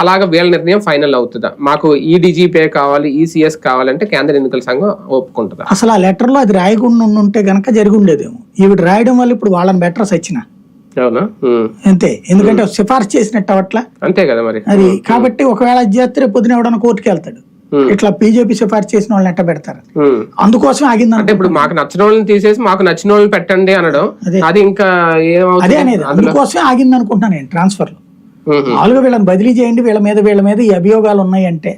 అలాగ వీళ్ళ నిర్ణయం ఫైనల్ అవుతుందా? మాకు ఈ డీజీపీ కావాలి ఈ సిఎస్ కావాలంటే కేంద్ర ఎన్నికల సంఘం ఒప్పుకుంటుందా? అసలు ఆ లెటర్లో అది రాయకుండా ఉంటే గనక జరిగి ఉండేదేమో ఈవిడ రాయడం వల్ల ఇప్పుడు వాళ్ళని బెటర్ సచ్చిన. అవునా. అంతే. ఎందుకంటే సిఫార్సు చేసినట్టు అవట్లా అంతే కదా మరి. అది కాబట్టి ఒకవేళ రేపు పొద్దున ఎవడన్నా కోర్టుకి వెళ్తాడు. ఇట్లా బీజేపీ సిఫార్సు చేసిన వాళ్ళని ఎట్ట పెడతారు. అందుకోసం ఆగింది అంటే ఇప్పుడు మాకు నచ్చిన వాళ్ళని తీసేసి మాకు నచ్చిన వాళ్ళని పెట్టండి అనడం అదే. ఇంకా అదే అనేది. అందుకోసమే ఆగింది అనుకుంటున్నాను నేను ట్రాన్స్ఫర్లో. మామూలుగా వీళ్ళని బదిలీ చేయండి వీళ్ళ మీద వీళ్ళ మీద ఈ అభియోగాలు ఉన్నాయంటే.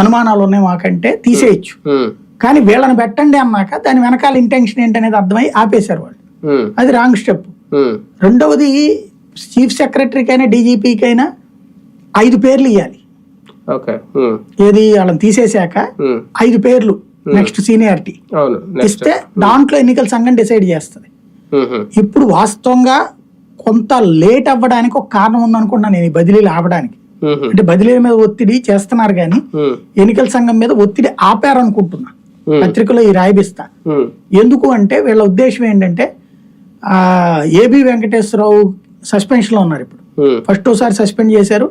అనుమానాలు ఉన్నాయి మాకంటే తీసేయచ్చు. కానీ వీళ్ళని పెట్టండి అన్నాక దాని వెనకాల ఇంటెన్షన్ ఏంటనేది అర్థమై ఆపేశారు వాళ్ళు. అది రాంగ్ స్టెప్. రెండవది చీఫ్ సెక్రటరీకైనా డీజీపీకైనా ఐదు పేర్లు ఇవ్వాలి. ఏది వాళ్ళని తీసేశాక. ఐదు పేర్లు నెక్స్ట్ సీనియారిటీ ఇస్తే దాంట్లో ఎన్నికల సంఘం డిసైడ్ చేస్తుంది. ఇప్పుడు వాస్తవంగా కొంత లేట్ అవ్వడానికి ఒక కారణం ఉందనుకున్నాను నేను ఈ బదిలీలు ఆపడానికి. అంటే బదిలీల మీద ఒత్తిడి చేస్తున్నారు కానీ. ఎన్నికల సంఘం మీద ఒత్తిడి ఆపారు అనుకుంటున్నా Hmm. పత్రికలో ఈ రాయిపిస్తా. ఎందుకు అంటే వీళ్ళ ఉద్దేశం ఏంటంటే ఆ ఏబి వెంకటేశ్వరరావు సస్పెన్షన్లో ఉన్నారు ఇప్పుడు. ఫస్ట్ ఒకసారి సస్పెండ్ చేశారు.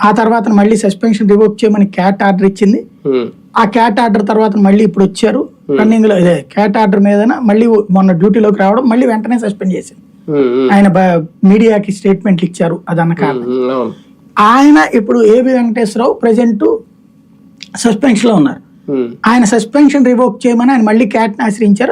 ఆ తర్వాత మళ్ళీ సస్పెన్షన్ రివోక్ చేయమని క్యాట్ ఆర్డర్ ఇచ్చింది. ఆ క్యాట్ ఆర్డర్ తర్వాత మళ్ళీ ఇప్పుడు వచ్చారు రన్నింగ్లో ఇదే క్యాట్ ఆర్డర్ మీద మళ్ళీ మొన్న డ్యూటీలోకి రావడం మళ్ళీ వెంటనే సస్పెండ్ చేసింది. ఆయన మీడియాకి స్టేట్మెంట్లు ఇచ్చారు అదన్న కారణం. ఆయన ఇప్పుడు ఏబి వెంకటేశ్వరరావు ప్రజెంట్ సస్పెన్షన్లో ఉన్నారు. ఆయన సస్పెన్షన్ రివోక్ చేయమని ఆయన మళ్ళీ క్యాట్ని ఆశ్రయించారు.